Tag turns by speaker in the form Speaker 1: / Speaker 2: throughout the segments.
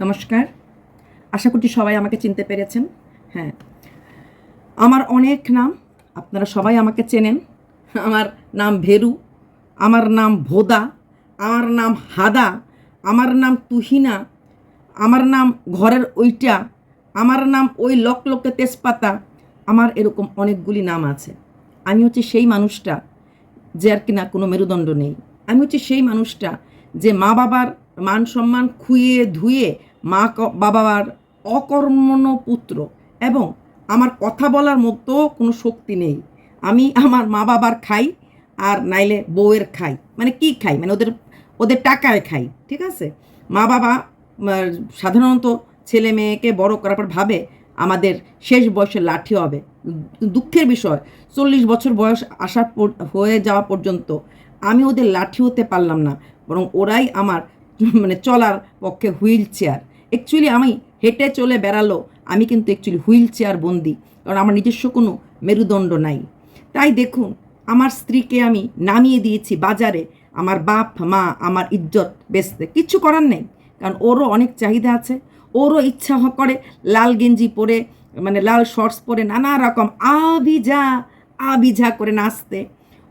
Speaker 1: নমস্কার। আশা করছি সবাই আমাকে চিনতে পেরেছেন। হ্যাঁ। আমার অনেক নাম, আপনারা সবাই আমাকে চেনেন। আমার নাম ভেরু, আমার নাম ভোদা, আমার নাম হাদা, আমার নাম তুহিনা, আমার নাম ঘরের ওইটা, আমার নাম ওই লক লকে তেজপাতা, আমার এরকম অনেকগুলি নাম আছে। আমি হচ্ছে সেই মানুষটা যে আর কি না কোনো মেরুদণ্ড নেই। আমি হচ্ছে সেই মানুষটা যে মা বাবার মান সম্মান খুইয়ে ধুয়ে মা বাবার অকর্মণ পুত্র এবং আমার কথা বলার মতো কোনো শক্তি নেই। আমি আমার মা বাবার খাই আর নাইলে বউয়ের খাই। মানে কি খাই? মানে ওদের ওদের টাকায় খাই, ঠিক আছে? মা বাবা সাধারণত ছেলে মেয়েকে বড় করার পর ভাবে আমাদের শেষ বয়সে লাঠি হবে। দুঃখের বিষয়, চল্লিশ বছর বয়স আসা হয়ে যাওয়া পর্যন্ত আমি ওদের লাঠি হতে পারলাম না। বরং ওরাই আমার মানে চলার পক্ষে হুইল চেয়ার। অ্যাকচুয়ালি আমি হেঁটে চলে বেড়ালো, আমি কিন্তু অ্যাকচুয়ালি হুইল চেয়ার বন্দি, কারণ আমার নিজস্ব কোনো মেরুদণ্ড নাই। তাই দেখুন, আমার স্ত্রীকে আমি নামিয়ে দিয়েছি বাজারে, আমার বাপ, মা, আমার ইজ্জত বেচতে কিচ্ছু করার নেই, কারণ ওরও অনেক চাহিদা আছে, ওরও ইচ্ছা করে লাল গেঞ্জি পরে মানে লাল শর্টস পরে নানা রকম আবিজা আবিঝা করে নাচতে।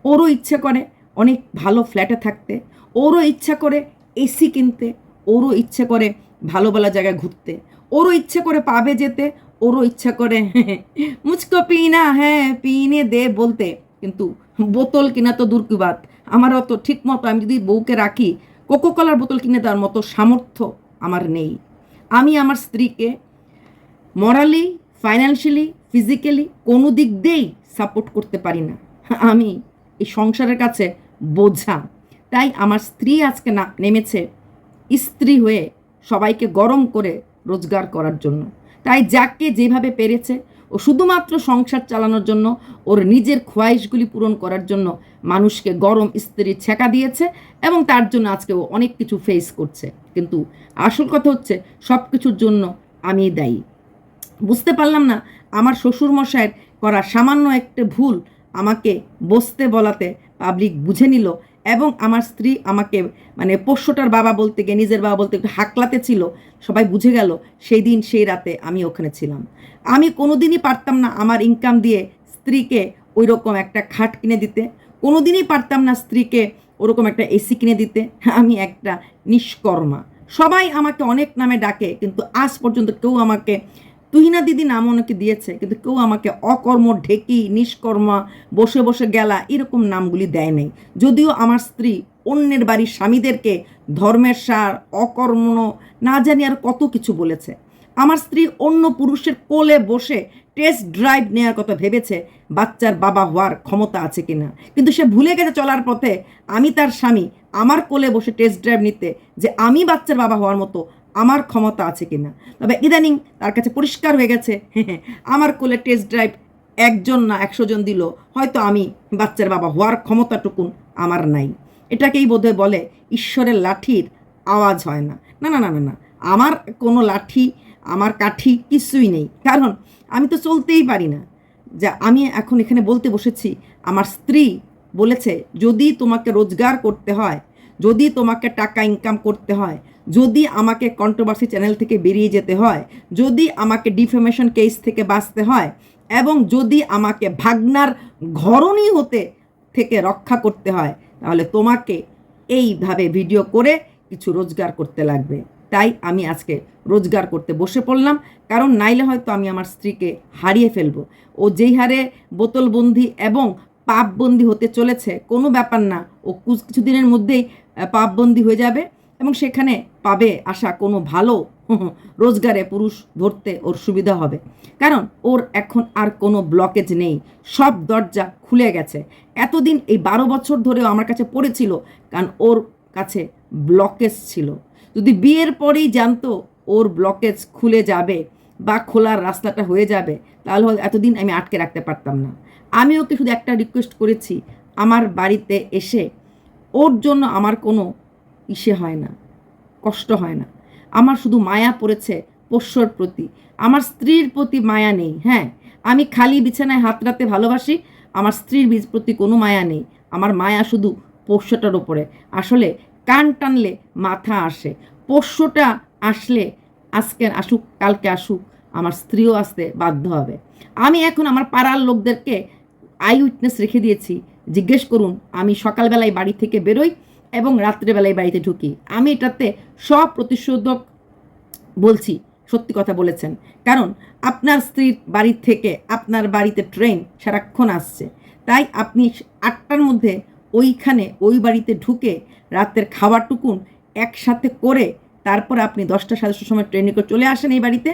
Speaker 1: ওরও ইচ্ছে করে অনেক ভালো ফ্ল্যাটে থাকতে, ওরও ইচ্ছা করে এসি কিনতে, ওরও ইচ্ছে করে ভালো ভালো জায়গায় ঘুরতে। ওরও ইচ্ছে করে পাবে যেতে, ওরও ইচ্ছা করে মুচকো পিনা হ্যাঁ পিনে দে বলতে। কিন্তু বোতল কিনা তো দূর বাত? আমার অত ঠিক মতো আমি যদি বউকে রাখি কোকো কলার বোতল কিনে দেওয়ার মতো সামর্থ্য আমার নেই। আমি আমার স্ত্রীকে মরালি ফাইন্যান্সিয়ালি ফিজিক্যালি কোনো দিক দিয়েই সাপোর্ট করতে পারি না। আমি এই সংসারের কাছে বোঝা। তাই আমার স্ত্রী আজকে না, নেমেছে স্ত্রী হয়ে সবাইকে গরম করে রোজগার করার জন্য। তাই যাকে যেভাবে পেরেছে ও শুধুমাত্র সংসার চালানোর জন্য, ওর নিজের খোয়াইশগুলি পূরণ করার জন্য মানুষকে গরম স্ত্রী ছেঁকা দিয়েছে এবং তার জন্য আজকে ও অনেক কিছু ফেস করছে। কিন্তু আসল কথা হচ্ছে সব কিছুর জন্য আমি দায়ী। বুঝতে পারলাম না, আমার শ্বশুর মশাইয়ের করা সামান্য একটা ভুল আমাকে বসতে বলাতে পাবলিক বুঝে নিল এবং আমার স্ত্রী আমাকে মানে পোষ্যটার বাবা বলতে গিয়ে, নিজের বাবা বলতে একটু হাকলাতে ছিল, সবাই বুঝে গেল সেই দিন, সেই রাতে আমি ওখানে ছিলাম। আমি কোনোদিনই পারতাম না আমার ইনকাম দিয়ে স্ত্রীকে ওই রকম একটা খাট কিনে দিতে, কোনোদিনই পারতাম না স্ত্রীকে ওরকম একটা এসি কিনে দিতে। আমি একটা নিষ্কর্মা। সবাই আমাকে অনেক নামে ডাকে, কিন্তু আজ পর্যন্ত কেউ আমাকে তুহিনা দিদি নাম অনেকে দিয়েছে, কিন্তু কেউ আমাকে অকর্ম, ঢেকি, নিষ্কর্মা, বসে বসে গেলা এরকম নামগুলি দেয় নাই। যদিও আমার স্ত্রী অন্যের বাড়ির স্বামীদেরকে ধর্মের সার, অকর্ম, না জানি আর কত কিছু বলেছে। আমার স্ত্রী অন্য পুরুষের কোলে বসে টেস্ট ড্রাইভ নেওয়ার কথা ভেবেছে বাচ্চার বাবা হওয়ার ক্ষমতা আছে কিনা। কিন্তু সে ভুলে গেছে চলার পথে আমি তার স্বামী আমার কোলে বসে টেস্ট ড্রাইভ নিতে যে আমি বাচ্চার বাবা হওয়ার মতো আমার ক্ষমতা আছে কি না তবে ইদানিং তার কাছে পরিষ্কার হয়ে গেছে আমার কোলে টেস্ট ড্রাইভ একজন না একশো জন দিল, হয়তো আমি বাচ্চার বাবা হওয়ার ক্ষমতাটুকুন আমার নাই। এটাকেই বোধহয় বলে ঈশ্বরের লাঠির আওয়াজ হয় না। না না না না না, আমার কোনো লাঠি, আমার কাঠি কিছুই নেই। কারণ আমি তো চলতেই পারি না। যা আমি এখন এখানে বলতে বসেছি, আমার স্ত্রী বলেছে, যদি তোমাকে রোজগার করতে হয়, যদি তোমাকে টাকা ইনকাম করতে হয় যদি আমাকে কন্ট্রোভার্সি চ্যানেল থেকে বেরিয়ে যেতে হয়, যদি আমাকে ডিফেমেশন কেস থেকে বাঁচতে হয়, এবং যদি আমাকে ভাগনার ঘরণী হতে থেকে রক্ষা করতে হয়, তাহলে তোমাকে এইভাবে ভিডিও করে কিছু রোজগার করতে লাগবে। তাই আমি আজকে রোজগার করতে বসে পড়লাম, কারণ নাইলে হয়তো আমি আমার স্ত্রীকে হারিয়ে ফেলব। ও যেই হারে বোতলবন্দি এবং পাপবন্দি হতে চলেছে, কোনো ব্যাপার না, ও কুছ- কিছুদিনের মধ্যেই পাপবন্দি হয়ে যাবে। এবং সেখানে পাবে আসা কোনো ভালো রোজগারে পুরুষ ধরতে ওর সুবিধা হবে। কারণ ওর এখন আর কোনো ব্লকেজ নেই। সব দরজা খুলে গেছে। এতদিন এই বারো বছর ধরেও আমার কাছে পড়েছিল, কারণ ওর কাছে ব্লকেজ ছিল। যদি বিয়ের পরেই জানতো ওর ব্লকেজ খুলে যাবে বা খোলার রাস্তাটা হয়ে যাবে, তাহলে এতদিন আমি আটকে রাখতে পারতাম না। আমি ওকে শুধু একটা রিকোয়েস্ট করেছি, আমার বাড়িতে এসে ওর জন্য আমার কোনো ইসে হয় না, কষ্ট হয় না। আমার শুধু মায়া পড়েছে পোষ্যর প্রতি। আমার স্ত্রীর প্রতি মায়া নেই হ্যাঁ। আমি খালি বিছানায় হাত রাখতে ভালোবাসি, আমার স্ত্রীর বীজ প্রতি কোনো মায়া নেই। আমার মায়া শুধু পোষ্যটার ওপরে। আসলে কান টানলে মাথা আসে, পোষ্যটা আসলে আজকে আসুক, কালকে আসুক, আমার স্ত্রীও আসতে বাধ্য হবে। আমি এখন আমার পাড়ার লোকদেরকে আই উইটনেস রেখে দিয়েছি। জিজ্ঞেস করুন, আমি সকালবেলায় বাড়ি থেকে বেরোই এবং রাত্রেবেলায় বাড়িতে ঢুকি। আমি এটাতে সব প্রতিশোধক বলছি, সত্যি কথা বলেছেন। কারণ আপনার স্ত্রীর বাড়ির থেকে আপনার বাড়িতে ট্রেন সারাক্ষণ আসছে। তাই আপনি আটটার মধ্যে ওইখানে ওই বাড়িতে ঢুকে রাতের খাবারটুকুন একসাথে করে তারপর আপনি দশটা সাড়ে সময় ট্রেনে করে চলে আসেন এই বাড়িতে।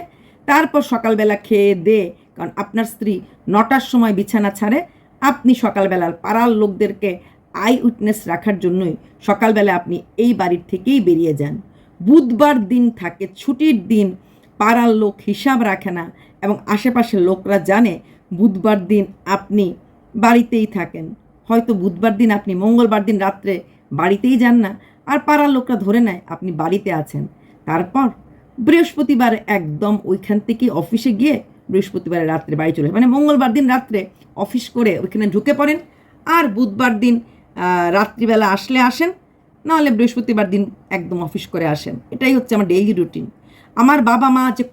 Speaker 1: তারপর সকালবেলা খেয়ে দে, কারণ আপনার স্ত্রী নটার সময় বিছানা ছাড়ে। আপনি সকালবেলার পাড়ার লোকদেরকে আই উইটনেস রাখার জন্যই সকালবেলা আপনি এই বাড়ির থেকেই বেরিয়ে যান। বুধবার দিন থাকে, ছুটির দিন, পাড়ার লোক হিসাব রাখে না এবং আশেপাশের লোকরা জানে বুধবার দিন আপনি বাড়িতেই থাকেন। হয়তো বুধবার দিন আপনি মঙ্গলবার দিন রাত্রে বাড়িতেই যান না, আর পাড়ার লোকরা ধরে নেয় আপনি বাড়িতে আছেন। তারপর বৃহস্পতিবার একদম ওইখান থেকে অফিসে গিয়ে বৃহস্পতিবার রাত্রে বাড়ি চলে। মানে মঙ্গলবার দিন রাত্রে অফিস করে ওইখানে ঢুকে পড়েন, আর বুধবার দিন রাত্রিবেলা আসলে আসেন, নাহলে বৃহস্পতিবার দিন একদম অফিস করে আসেন। এটাই হচ্ছে আমার ডেইলি রুটিন আমার বাবা মা যে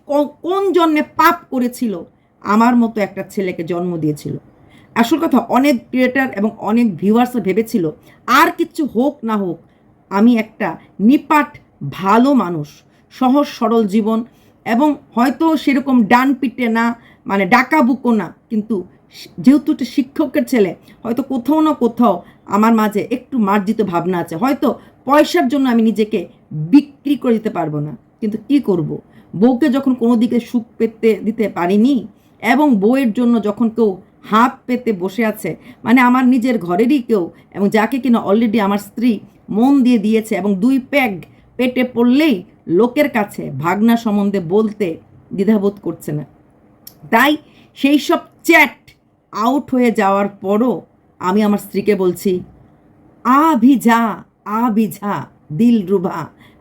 Speaker 1: কোন জন্মে পাপ করেছিল, আমার মতো একটা ছেলেকে জন্ম দিয়েছিল। আসল কথা, অনেক ক্রিয়েটার এবং অনেক ভিউয়ার্সরা ভেবেছিল, আর কিছু হোক না হোক, আমি একটা নিপাট, ভালো মানুষ, সহজ, সরল জীবন, এবং হয়তো সেরকম ডান পিটে না মানে ডাকা বুকো না, কিন্তু যেহেতু একটা শিক্ষকের ছেলে, হয়তো কোথাও না কোথাও আমার মাঝে একটু মার্জিত ভাবনা আছে। হয়তো পয়সার জন্য আমি নিজেকে বিক্রি করে দিতে পারব না। কিন্তু কি করব? বউকে যখন কোনো দিকে সুখ পেতে দিতে পারিনি এবং বউয়ের জন্য যখন কেউ হাত পেতে বসে আছে মানে আমার নিজের ঘরেরই কেউ এবং যাকে কিনা অলরেডি আমার স্ত্রী মন দিয়ে দিয়েছে এবং দুই প্যাগ পেটে পড়লেই লোকের কাছে ভাগনা সম্বন্ধে বলতে দ্বিধাবোধ করছে না। তাই সেই সব চ্যাট আউট হয়ে যাওয়ার পরও আমি আমার স্ত্রীকে বলছি আভি যা আভি যা দিল রুভা।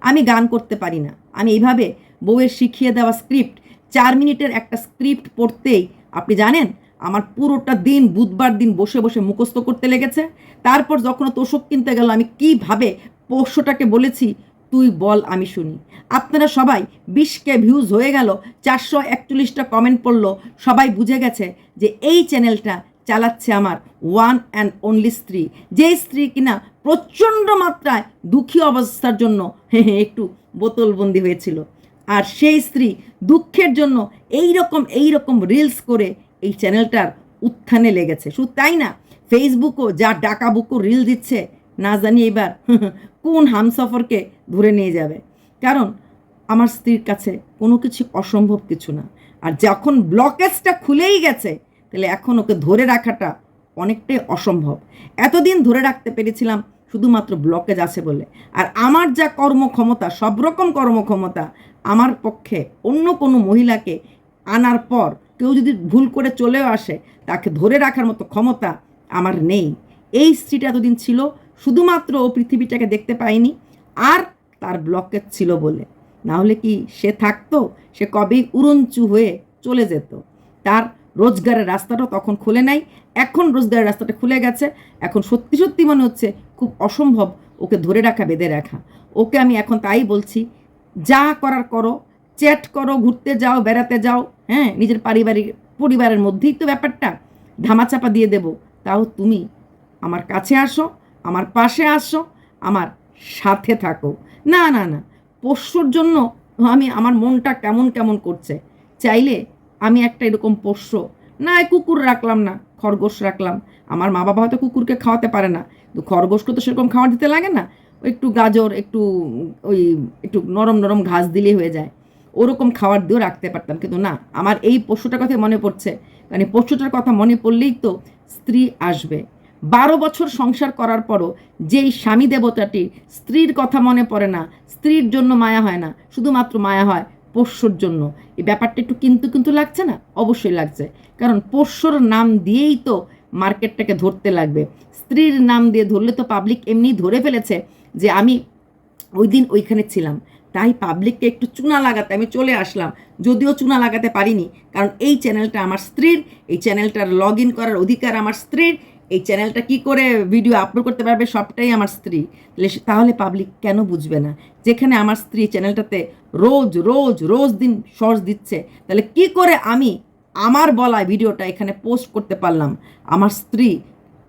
Speaker 1: আমি গান করতে পারি না। আমি এইভাবে বউয়ের শিখিয়ে দেওয়া স্ক্রিপ্ট, চার মিনিটের একটা স্ক্রিপ্ট পড়তেই, আপনি জানেন, আমার পুরোটা দিন বুধবার দিন বসে বসে মুখস্থ করতে লেগেছে। তারপর যখন তোষক কিনতে গেল, আমি কীভাবে পোষ্যটাকে বলেছি তুই বল, আমি শুনি। আপনারা সবাই বিশকে ভিউজ হয়ে গেল, চারশো একচল্লিশটা কমেন্ট পড়ল, সবাই বুঝে গেছে যে এই চ্যানেলটা চালাচ্ছে আমার ওয়ান অ্যান্ড অনলি স্ত্রী। যে স্ত্রী কিনা প্রচণ্ড মাত্রায় দুঃখী অবস্থার জন্য একটু বোতলবন্দি হয়েছিল। আর সেই স্ত্রী দুঃখের জন্য এই রকম এই রকম রিলস করে এই চ্যানেলটার উত্থানে লেগেছে। শুধু তাই না ফেসবুকও যা ডাকাবুকো রিল দিচ্ছে না জানি এবার কোন হামসফরকে ধরে নিয়ে যাবে। কারণ আমার স্ত্রীর কাছে কোনো কিছু অসম্ভব কিছু না। আর যখন ব্লকেজটা খুলেই গেছে, তাহলে এখন ওকে ধরে রাখাটা অনেকটাই অসম্ভব। এতদিন ধরে রাখতে পেরেছিলাম শুধুমাত্র ব্লকেজ আছে বলে। আর আমার যা কর্মক্ষমতা, সব রকম কর্মক্ষমতা আমার পক্ষে অন্য কোনো মহিলাকে আনার পর কেউ যদি ভুল করে চলেও আসে, তাকে ধরে রাখার মতো ক্ষমতা আমার নেই। এই স্ত্রীটা এতদিন ছিল শুধুমাত্র ও পৃথিবীটাকে দেখতে পায়নি, আর তার ব্লকেজ ছিল বলে। না হলে কি সে থাকতো? সে কবেই উড়ঞ্চু হয়ে চলে যেত। তার রোজগারের রাস্তাটা তখন খুলে নাই, এখন রোজগারের রাস্তাটা খুলে গেছে। এখন সত্যি সত্যি মনে হচ্ছে খুব অসম্ভব ওকে ধরে রাখা, বেঁধে রাখা। ওকে আমি এখন তাই বলছি, যা করার করো, চ্যাট করো, ঘুরতে যাও, বেড়াতে যাও হ্যাঁ নিজের পারিবারিক, পরিবারের মধ্যেই তো ব্যাপারটা। ধামাচাপা দিয়ে দেব। তাও তুমি আমার কাছে আসো আমার পাশে আসো, আমার সাথে থাকো। না না না, পোষ্যর জন্য আমি আমার মনটা কেমন কেমন করছে? চাইলে আমি একটা এরকম পোষ্য। না কুকুর রাখলাম না, খরগোশ রাখলাম। আমার মা বাবা হয়তো কুকুরকে খাওয়াতে পারে না। তো খরগোশকে তো সেরকম খাবার দিতে লাগে না। একটু গাজর, একটু ওই, একটু নরম নরম ঘাস দিলেই হয়ে যায়। ওরকম খাবার দিয়েও রাখতে পারতাম। কিন্তু না, আমার এই পশুটার কথা মনে পড়ছে। এই পশুটার কথা মনে পড়লেই তো স্ত্রী আসবে। বারো বছর সংসার করার পরও যেই স্বামী দেবতাটি স্ত্রীর কথা মনে পড়ে না, স্ত্রীর জন্য মায়া হয় না, শুধুমাত্র মায়া হয় পোষ্যর জন্য। এই ব্যাপারটা একটু কিন্তু কিন্তু লাগছে না? অবশ্যই লাগছে। কারণ পোষ্যর নাম দিয়েই তো মার্কেটটাকে ধরতে লাগবে। স্ত্রীর নাম দিয়ে ধরলে তো পাবলিক এমনি ধরে ফেলেছে যে আমি ওই দিন ওইখানে ছিলাম। তাই পাবলিককে একটু চুনা লাগাতে আমি চলে আসলাম। যদিও চুনা লাগাতে পারিনি, কারণ এই চ্যানেলটা আমার স্ত্রীর, এই চ্যানেলটার লগ ইন করার অধিকার আমার স্ত্রীর এই চ্যানেলটা কি করে ভিডিও আপলোড করতে পারবে সবটাই আমার স্ত্রী। তাহলে পাবলিক কেন বুঝবে না? যেখানে আমার স্ত্রী চ্যানেলটাতে রোজ রোজ রোজ দিন শর্টস দিচ্ছে, তাহলে কি করে আমি আমার বলা ভিডিওটা এখানে পোস্ট করতে পারলাম? আমার স্ত্রী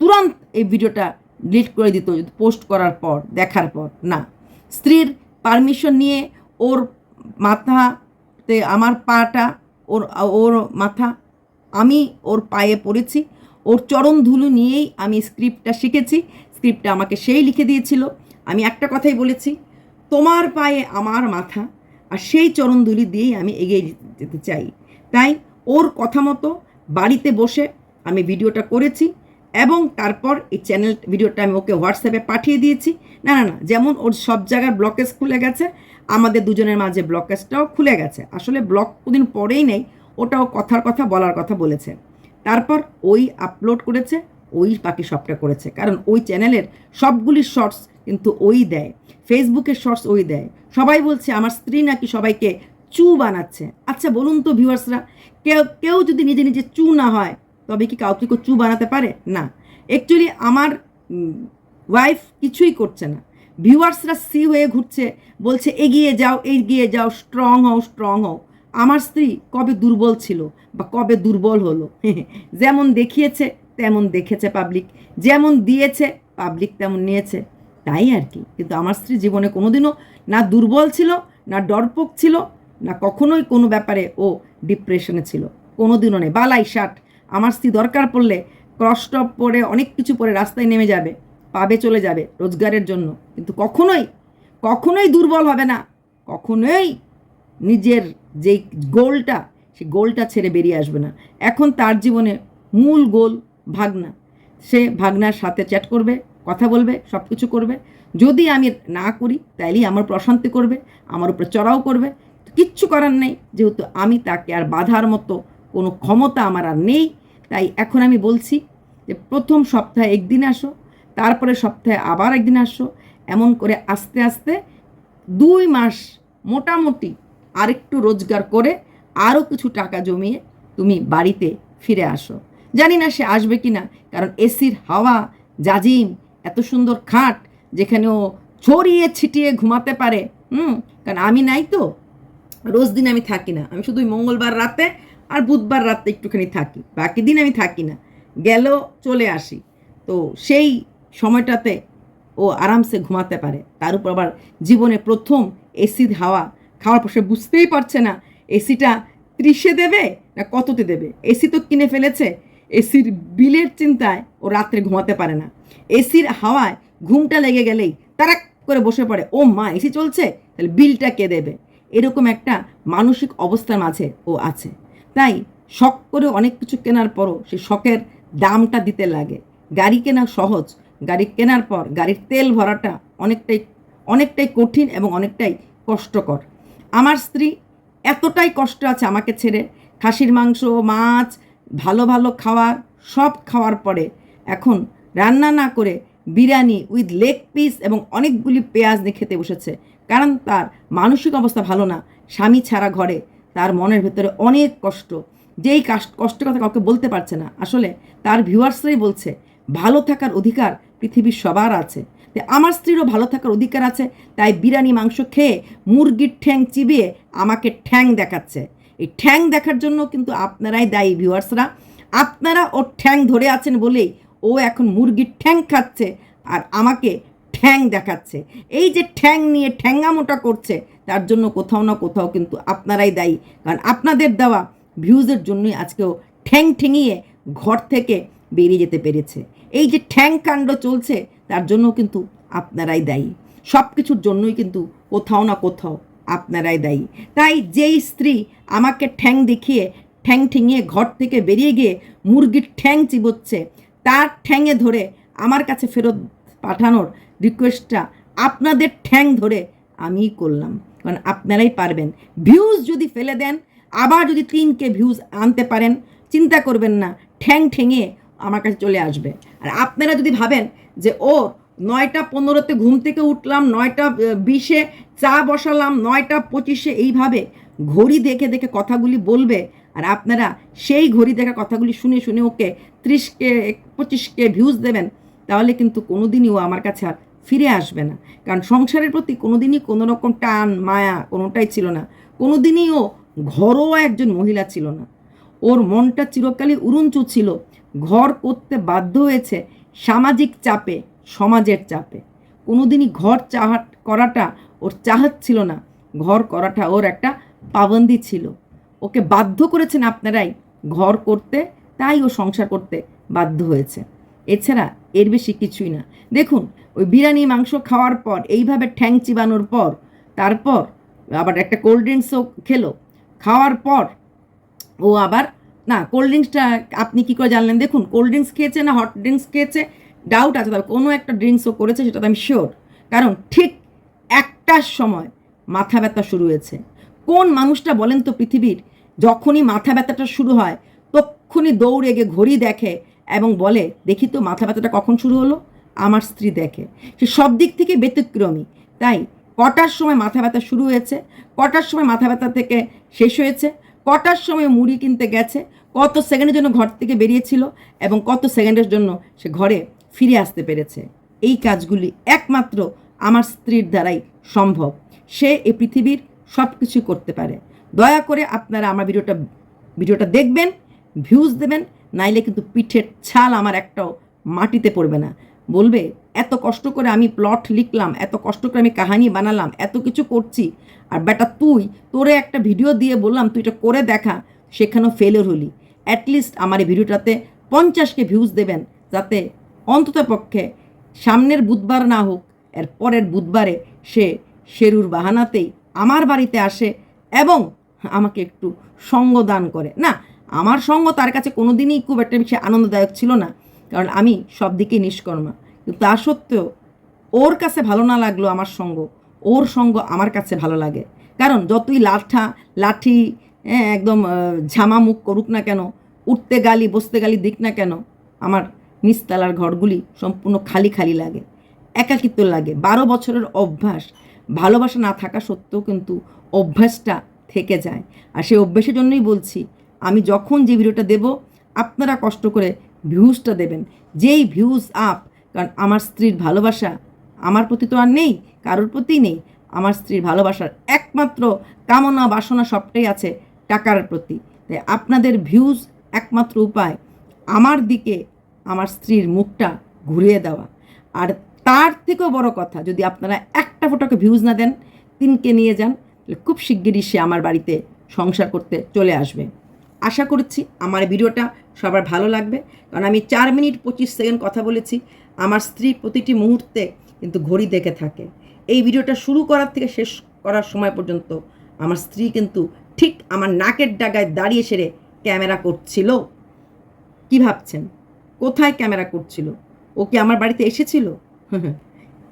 Speaker 1: তুরন্ত এই ভিডিওটা ডিলিট করে দিত পোস্ট করার পর, দেখার পর। না। স্ত্রীর পারমিশন নিয়ে ওর মাথাতে আমার পাটা, ওর ওর মাথা আমি ওর পায়ে পড়েছি ওর চরণ ধুলো নিয়েই আমি স্ক্রিপ্টটা শিখেছি, স্ক্রিপ্টটা আমাকে সেই লিখে দিয়েছিল। আমি একটা কথাই বলেছি, তোমার পায়ে আমার মাথা আর সেই চরণ ধুলি দিয়েই আমি এগিয়ে যেতে চাই। তাই ওর কথা মতো বাড়িতে বসে আমি ভিডিওটা করেছি এবং তারপর এই চ্যানেল ভিডিওটা আমি ওকে হোয়াটসঅ্যাপে পাঠিয়ে দিয়েছি। না না না, যেমন ওর সব জায়গার ব্লকেজ খুলে গেছে, আমাদের দুজনের মাঝে ব্লকেজটাও খুলে গেছে। আসলে ব্লক কোদিন পরেই নেই, ওটাও কথার কথা, বলার কথা বলেছে। তারপর ওই আপলোড করেছে, ওই বাকি সবটা করেছে। কারণ ওই চ্যানেলের সবগুলি শর্টস কিন্তু ওই দেয় ফেসবুকের শর্টস ওই দেয়। সবাই বলছে, আমার স্ত্রী নাকি সবাইকে চু বানাচ্ছে। আচ্ছা বলুন তো ভিউয়ার্সরা কেউ কেউ যদি নিজে নিজে চু না হয়, তবে কি কাউকে কেউ চু বানাতে পারে? না। অ্যাকচুয়ালি আমার ওয়াইফ কিছুই করছে না। ভিউয়ার্সরা সি হয়ে ঘুরছে, বলছে, এগিয়ে যাও এগিয়ে যাও স্ট্রং হও স্ট্রং হও। আমার স্ত্রী কবে দুর্বল ছিল বা কবে দুর্বল হলো? যেমন দেখিয়েছে, তেমন দেখেছে পাবলিক যেমন দিয়েছে পাবলিক তেমন নিয়েছে। তাই আর কি। কিন্তু আমার স্ত্রী জীবনে কোনোদিনও না দুর্বল ছিল, না ডরপোক ছিল, না কখনোই কোনো ব্যাপারে ও ডিপ্রেশনে ছিল। কোনোদিনও নেই। বালাই শার্ট আমার স্ত্রী দরকার পড়লে ক্রসটপ পরে অনেক কিছু পরে রাস্তায় নেমে যাবে পাবে চলে যাবে রোজগারের জন্য। কিন্তু কখনোই কখনোই দুর্বল হবে না। কখনোই নিজের যেই গোলটা, সেই গোলটা ছেড়ে বেরিয়ে আসবে না। এখন তার জীবনে মূল গোল ভাগনা। সে ভাগনার সাথে চ্যাট করবে, কথা বলবে সব কিছু করবে। যদি আমি না করি, তাইলেই আমার প্রশান্তি করবে, আমার উপরে চড়াও করবে। কিচ্ছু করার নেই, যেহেতু আমি তাকে আর বাধার মতো কোনো ক্ষমতা আমার আর নেই। তাই এখন আমি বলছি যে, প্রথম সপ্তাহে একদিন আসো, তারপরে সপ্তাহে আবার একদিন আসো। এমন করে আস্তে আস্তে দুই মাস মোটামুটি আরেকটু রোজগার করে আরও কিছু টাকা জমিয়ে তুমি বাড়িতে ফিরে আসো। জানি না সে আসবে কি না কারণ এসির হাওয়া, জাজিম, এত সুন্দর খাট যেখানে ও ছড়িয়ে ছিটিয়ে ঘুমাতে পারে, হুম, কারণ আমি নাই তো। রোজ দিন আমি থাকি না, আমি শুধু মঙ্গলবার রাতে আর বুধবার রাতে একটুখানি থাকি, বাকি দিন আমি থাকি না গেলেও চলে আসি। তো সেই সময়টাতে ও আরামসে ঘুমাতে পারে, তার উপর আবার জীবনে প্রথম এসির হাওয়া খাওয়ার পর সে বুঝতেই পারছে না, এসিটা ত্রিশে দেবে না কততে দেবে? এসি তো কিনে ফেলেছে, এসির বিলের চিন্তায় ও রাত্রে ঘুমাতে পারে না। এসির হাওয়ায় ঘুমটা লেগে গেলেই তারা করে বসে পড়ে, ও মা, এসি চলছে? তাহলে বিলটা কে দেবে? এরকম একটা মানসিক অবস্থার মাঝে ও আছে। তাই শখ করে অনেক কিছু কেনার পরও সেই শখের দামটা দিতে লাগে। গাড়ি কেনা সহজ, গাড়ি কেনার পর গাড়ির তেল ভরাটা অনেকটাই অনেকটাই কঠিন এবং অনেকটাই কষ্টকর। আমার স্ত্রী এতটাই কষ্ট আছে আমাকে ছেড়ে। খাসির মাংস, মাছ, ভালো ভালো খাওয়ার সব খাওয়ার পরে এখন রান্না না করে বিরিয়ানি উইথ লেগ পিস এবং অনেকগুলি পেঁয়াজ নিয়ে খেতে বসেছে। কারণ তার মানসিক অবস্থা ভালো না, স্বামী ছাড়া ঘরে। তার মনের ভেতরে অনেক কষ্ট। যেই কষ্টের কথা কাউকে বলতে পারছে না। আসলে তার ভিউয়ার্সরাই বলছে, ভালো থাকার অধিকার পৃথিবীর সবার আছে। আমার স্ত্রীরও ভালো থাকার অধিকার আছে, তাই বিরিয়ানি, মাংস খেয়ে মুরগির ঠ্যাং চিবিয়ে আমাকে ঠ্যাং দেখাচ্ছে। এই ঠ্যাং দেখার জন্য কিন্তু আপনারাই দায়ী ভিউয়ার্সরা। আপনারা ওর ঠ্যাং ধরে আছেন বলেই ও এখন মুরগির ঠ্যাং খাচ্ছে আর আমাকে ঠ্যাং দেখাচ্ছে। এই যে ঠ্যাং নিয়ে ঠ্যাঙ্গামোটা করছে, তার জন্য কোথাও না কোথাও কিন্তু আপনারাই দায়ী। কারণ আপনাদের দেওয়া ভিউজের জন্যই আজকেও ঠ্যাং ঠেঙিয়ে ঘর থেকে বেরিয়ে যেতে পেরেছে। এই যে ঠ্যাং কাণ্ড চলছে, তার জন্য কিন্তু আপনারাই দায়ী। সব কিছুর জন্যই কিন্তু কোথাও না কোথাও আপনারাই দায়ী। তাই যেই স্ত্রী আমাকে ঠ্যাং দেখিয়ে, ঠ্যাং ঠেঙিয়ে ঘর থেকে বেরিয়ে গিয়ে মুরগির ঠ্যাং চিবোচ্ছে, তার ঠ্যাঙে ধরে আমার কাছে ফেরত পাঠানোর রিকোয়েস্টটা আপনাদের ঠ্যাং ধরে আমিই করলাম। কারণ আপনারাই পারবেন। ভিউজ যদি ফেলে দেন, আবার যদি তিনকে ভিউজ আনতে পারেন, চিন্তা করবেন না, ঠ্যাং ঠেঙে আমার কাছে চলে আসবে। আর আপনারা যদি ভাবেন যে, ও নয়টা পনেরোতে ঘুম থেকে উঠলাম, নয়টা বিশে চা বসালাম, নয়টা পঁচিশে এইভাবে ঘড়ি দেখে দেখে কথাগুলি বলবে, আর আপনারা সেই ঘড়ি দেখা কথাগুলি শুনে শুনে ওকে ত্রিশকে, পঁচিশকে ভিউজ দেবেন, তাহলে কিন্তু কোনোদিনই ও আমার কাছে আর ফিরে আসবে না। কারণ সংসারের প্রতি কোনোদিনই কোনো রকম টান, মায়া কোনোটাই ছিল না। কোনো দিনই ও ঘরোয়া একজন মহিলা ছিল না। ওর মনটা চিরকালই উড়ুঞ্চু ছিল। ঘর করতে বাধ্য হয়েছে সামাজিক চাপে, সমাজের চাপে। কোনোদিনই ঘর চাহাট করাটা ওর চাহাত ছিল না। ঘর করাটা ওর একটা পাবন্দি ছিল। ওকে বাধ্য করেছেন আপনারাই ঘর করতে, তাই ও সংসার করতে বাধ্য হয়েছে। এছাড়া এর বেশি কিছুই না। দেখুন, ওই বিরিয়ানি, মাংস খাওয়ার পর, এইভাবে ঠ্যাং চিবানোর পর, তারপর আবার একটা কোল্ড ড্রিঙ্কসও খেলো। খাওয়ার পর ও আবার না কোল্ড ড্রিঙ্কসটা আপনি কী করে জানলেন? দেখুন কোল্ড ড্রিঙ্কস খেয়েছে না হট ড্রিঙ্কস খেয়েছে? ডাউট আছে, তবে কোনো একটা ড্রিঙ্কসও করেছে, সেটা তো আমি শিওর কারণ ঠিক একটার সময় মাথা ব্যথা শুরু হয়েছে। কোন মানুষটা বলেন তো পৃথিবীর, যখনই মাথা ব্যথাটা শুরু হয়, তক্ষুনি দৌড়ে গিয়ে ঘড়ি দেখে এবং বলে, দেখি তো মাথা ব্যথাটা কখন শুরু হলো? আমার স্ত্রী দেখে। সে সব দিক থেকে ব্যতিক্রমী। তাই কটার সময় মাথা ব্যথা শুরু হয়েছে? কটার সময় মাথা ব্যথা থেকে শেষ হয়েছে? কটার সময় মুড়ি কিনতে গেছে, কত সেকেন্ডের জন্য ঘর থেকে বেরিয়েছিল এবং কত সেকেন্ডের জন্য সে ঘরে ফিরে আসতে পেরেছে। এই কাজগুলি একমাত্র আমার স্ত্রীর দ্বারাই সম্ভব। সে এই পৃথিবীর সব কিছু করতে পারে। দয়া করে আপনারা আমার ভিডিওটা ভিডিওটা দেখবেন ভিউজ দেবেন, নাইলে কিন্তু পিঠের ছাল আমার একটাও মাটিতে পড়বে না। বলবে এত কষ্ট করে আমি প্লট লিখলাম, এত কষ্ট করে আমি কাহানি বানালাম, এত কিছু করছি। আর বেটা তুই, তোরে একটা ভিডিও দিয়ে বললাম, তুই এটা করে দেখা, সেখানেও ফেলিওর হলি। অ্যাটলিস্ট আমার এই ভিডিওটাতে পঞ্চাশকে ভিউজ দেবেন, যাতে অন্তত পক্ষে সামনের বুধবার না হোক, এর পরের বুধবারে সে শেরুর বাহানাতেই আমার বাড়িতে আসে এবং আমাকে একটু সঙ্গ দান করে। না, আমার সঙ্গ তার কাছে কোনো দিনই খুব একটা বেশি আনন্দদায়ক ছিল না, কারণ আমি সব দিকেই নিষ্কর্মা। তা সত্ত্বেও ওর কাছে ভালো না লাগল আমার সঙ্গ। ওর সঙ্গ আমার কাছে ভালো লাগে। কারণ যতই লাঠা, লাঠি একদম ঝামা মুখ করুক না কেন, উঠতে গালি, বসতে গালি দিক না কেন, আমার নিচতলার ঘরগুলি সম্পূর্ণ খালি খালি লাগে, একাকিত্ব লাগে। বারো বছরের অভ্যাস, ভালোবাসা না থাকা সত্ত্বেও কিন্তু অভ্যাসটা থেকে যায়। আর সেই অভ্যাসের জন্যই বলছি, আমি যখন যে ভিডিওটা দেব, আপনারা কষ্ট করে ভিউজটা দেবেন। যেই ভিউজ আপ কারণ আমার স্ত্রীর ভালোবাসা আমার প্রতি তো আর নেই, কারোর প্রতি নেই। আমার স্ত্রীর ভালোবাসার একমাত্র কামনা বাসনা সবটাই আছে টাকার প্রতি। তাই আপনাদের ভিউজ একমাত্র উপায়, আমার দিকে আমার স্ত্রীর মুখটা ঘুরিয়ে দেওয়া। আর তার থেকেও বড় কথা, যদি আপনারা একটা ফটোকে ভিউজ না দেন, তিনকে নিয়ে যান খুব শিগগিরই সে আমার বাড়িতে সংসার করতে চলে আসবে। আশা করছি আমার ভিডিওটা সবার ভালো লাগবে। কারণ আমি চার মিনিট পঁচিশ সেকেন্ড কথা বলেছি। আমার স্ত্রী প্রতিটি মুহূর্তে কিন্তু ঘড়ি দেখে থাকে। এই ভিডিওটা শুরু করার থেকে শেষ করার সময় পর্যন্ত আমার স্ত্রী কিন্তু ঠিক আমার নাকের ডাগায় দাঁড়িয়ে সেরে ক্যামেরা করছিল। কি ভাবছেন? কোথায় ক্যামেরা করছিল? ও কি আমার বাড়িতে এসেছিল?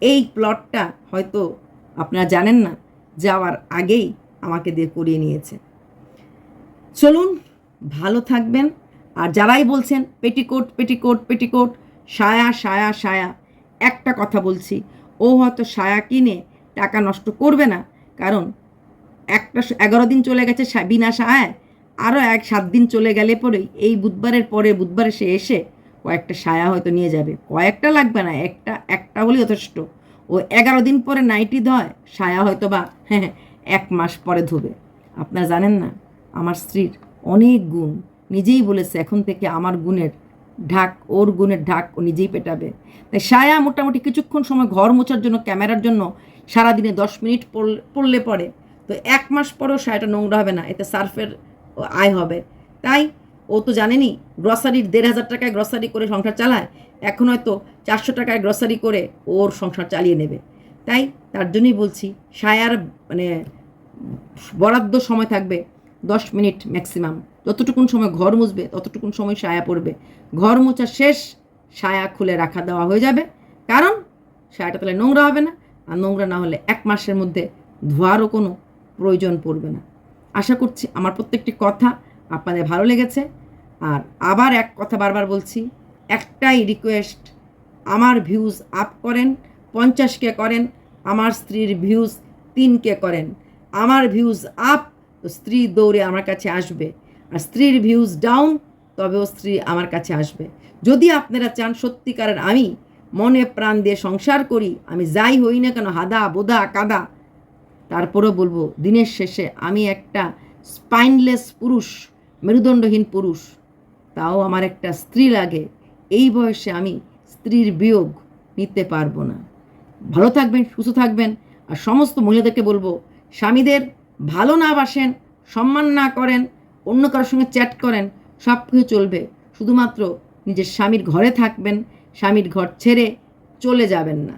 Speaker 1: এই প্লটটা হয়তো আপনারা জানেন না, যাওয়ার আগেই আমাকে দিয়ে করিয়ে নিয়েছে। চলুন, ভালো থাকবেন। আর যারাই বলছেন, পেটিকোট পেটিকোট পেটিকোট সায়া সায়া সায়া। একটা কথা বলছি, ও হয়তো সায়া কিনে টাকা নষ্ট করবে না। কারণ একটা এগারো দিন চলে গেছে বিনা সায়ায়। আরও এক সাত দিন চলে গেলে পরেই এই বুধবারের পরে বুধবারে সে এসে কয়েকটা সায়া হয়তো নিয়ে যাবে। কয়েকটা লাগবে না, একটা একটা হলেই যথেষ্ট। ও এগারো দিন পরে নাইটি ধয়, সায়া হয়তো বা হ্যাঁ এক মাস পরে ধোবে। আপনারা জানেন না, আমার স্ত্রীর অনেক গুণ। নিজেই বলেছে, এখন থেকে আমার গুণের ঢাক, ওর গুণের ঢাক ও নিজেই পেটাবে। তাই সায়া মোটামুটি কিছুক্ষণ সময় ঘর মোছার জন্য, ক্যামেরার জন্য সারাদিনে দশ মিনিট পড়লে পরে তো এক মাস পরেও সায়াটা নোংরা হবে না, এতে সার্ফের আয় হবে। তাই ও তো জানেনি, গ্রসারির দেড় হাজার টাকায় গ্রসারি করে সংসার চালায়, এখন হয়তো চারশো টাকায় গ্রসারি করে ওর সংসার চালিয়ে নেবে। তাই তার জন্যই বলছি, সায়ার মানে বরাদ্দ সময় থাকবে দশ মিনিট ম্যাক্সিমাম যতটুকুন সময় ঘর মুছবে, ততটুকুন সময় সায়া পড়বে। ঘর মোছা শেষ, সায়া খুলে রাখা দেওয়া হয়ে যাবে। কারণ সায়াটা তাহলে নোংরা হবে না, আর নোংরা না হলে এক মাসের মধ্যে ধোয়ারও কোনো প্রয়োজন পড়বে না। আশা করছি আমার প্রত্যেকটি কথা আপনাদের ভালো লেগেছে। আর আবার এক কথা বারবার বলছি, একটাই রিকোয়েস্ট আমার ভিউজ আপ করেন পঞ্চাশকে করেন, আমার স্ত্রীর ভিউজ তিনকে করেন। আমার ভিউজ আপ তো স্ত্রী দৌড়ে আমার কাছে আসবে। আর স্ত্রীর ভিউজ ডাউন তবেও স্ত্রী আমার কাছে আসবে। যদি আপনারা চান সত্যিকারের আমি মনে প্রাণ দিয়ে সংসার করি, আমি যাই হই না কেন, হাদা, বোদা, কাদা, তারপরেও বলব, দিনের শেষে আমি একটা স্পাইনলেস পুরুষ, মেরুদণ্ডহীন পুরুষ, তাও আমার একটা স্ত্রী লাগে, এই বয়সে আমি স্ত্রীর বিয়োগ নিতে পারব না। ভালো থাকবেন, সুস্থ থাকবেন, আর সমস্ত মহিলাদেরকে বলব, স্বামীদের ভালো না বাসেন, সম্মান না করেন, অন্য কারোর সঙ্গে চ্যাট করেন, সব কিছু চলবে। শুধুমাত্র নিজের স্বামীর ঘরে থাকবেন, স্বামীর ঘর ছেড়ে চলে যাবেন না।